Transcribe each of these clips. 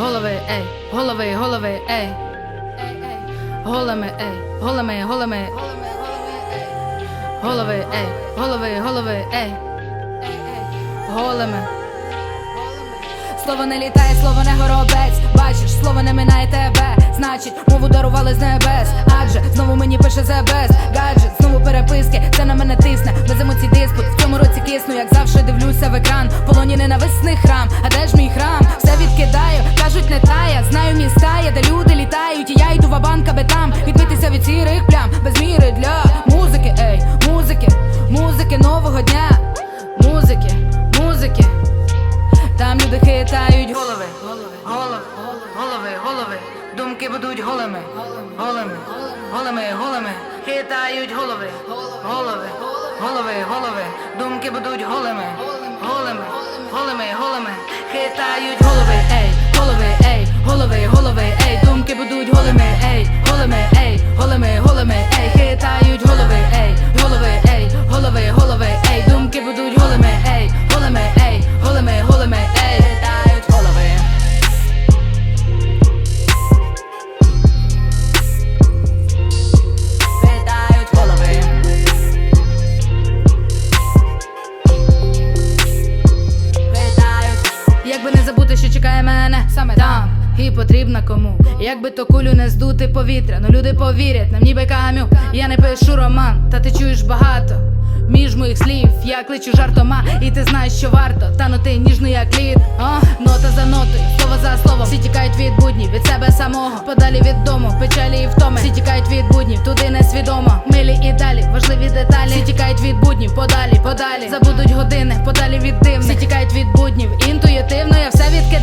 голови, ей, голови, голови, ей. Голими, ей, голими, голими. Голови, ей, голови, голови, ей. Голими. Слово не літає, слово не горобець. Бачиш, слово не минає тебе. Значить, мову дарували з небес. Адже знову мені пише ЗБС Гаджет, знову переписки, це на мене тисне. Без емоцій диспут. В цьому році кисну, як завжди дивлюся в екран. Полоні ненависних храм. Від сірих плям. Без міри для музики, ей, музики, музики нового дня. Музики, музики. Там люди хитають Голови, голови, голови, голови. Думки будуть голими, голими, голими, голими. Хитають голови, голови, голови, голови. Думки будуть голими, голими, голими, голими. Хитають голови, Якби не забути, що чекає мене саме там і потрібна кому. Якби то кулю не здути повітря, ну люди повірять, нам ніби камю. Я не пишу роман, та ти чуєш багато. Між моїх слів я кличу жартома, і ти знаєш, що варто танути ніжно, як лід. О, нота за нотою, слово за словом. Всі тікають від буднів, від себе самого. Подалі від дому, печалі і втоми. Всі тікають від буднів, туди несвідомо. Милі і далі, важливі деталі. Всі тікають від буднів, подалі, подалі. Забудуть години, подалі від дивних. Всі тікають від буднів. Інтуїтивно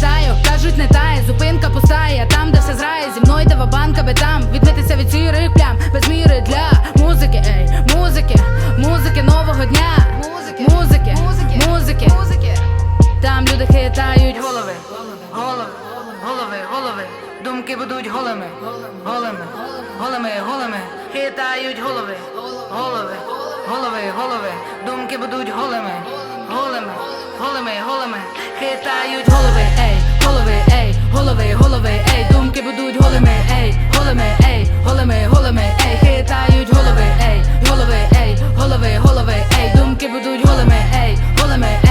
я. Кажуть, не тає, зупинка пустає. Там, де все зрає, зі мною йде банк, аби там відмитися від сірих плям. Без міри для музики, ей, музики, музики нового дня. Музики, музики, музики, музики. Там люди хитають голови, голови, голови, голови. Думки будуть голими, голими, голими, голими. Хитають голови, голови, голови, голови. Думки будуть голими, голими, голими, голими, хитають голови, ей, голови, ей, голови, голови, ей, думки будуть голими, ей, голими, ей, голими, голими, ей, хитають голови, ей, голови, ей, голови, голови, ей, думки будуть голими, ей, голими, ей.